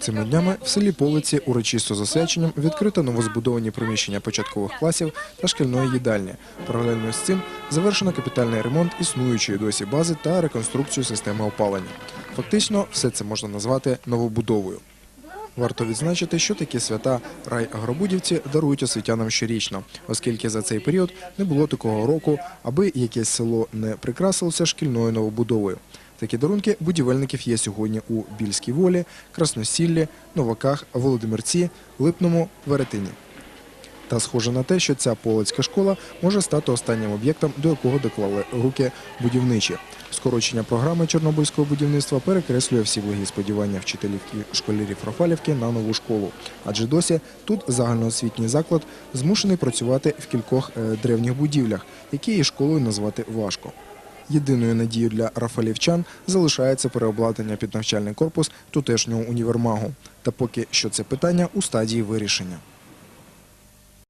Цими днями в селі Полиці урочисто засвяченням відкрито новозбудовані приміщення початкових класів та шкільної їдальні. Паралельно з цим завершено капітальний ремонт існуючої досі бази та реконструкцію системи опалення. Фактично, все це можна назвати новобудовою. Варто відзначити, що такі свята райагробудівці дарують освітянам щорічно, оскільки за цей період не було такого року, аби якесь село не прикрасилося шкільною новобудовою. Такі дарунки будівельників є сьогодні у Більській волі, Красносіллі, Новаках, Володимирці, Липному, Веретині. Та схоже на те, що ця полицька школа може стати останнім об'єктом, до якого доклали руки будівничі. Скорочення програми чорнобильського будівництва перекреслює всі благі сподівання вчителів і школярів Рафалівки на нову школу. Адже досі тут загальноосвітній заклад змушений працювати в кількох е, древніх будівлях, які і школою назвати важко. Єдиною надією для рафалівчан залишається переобладнання під навчальний корпус тутешнього універмагу. Та поки що це питання у стадії вирішення.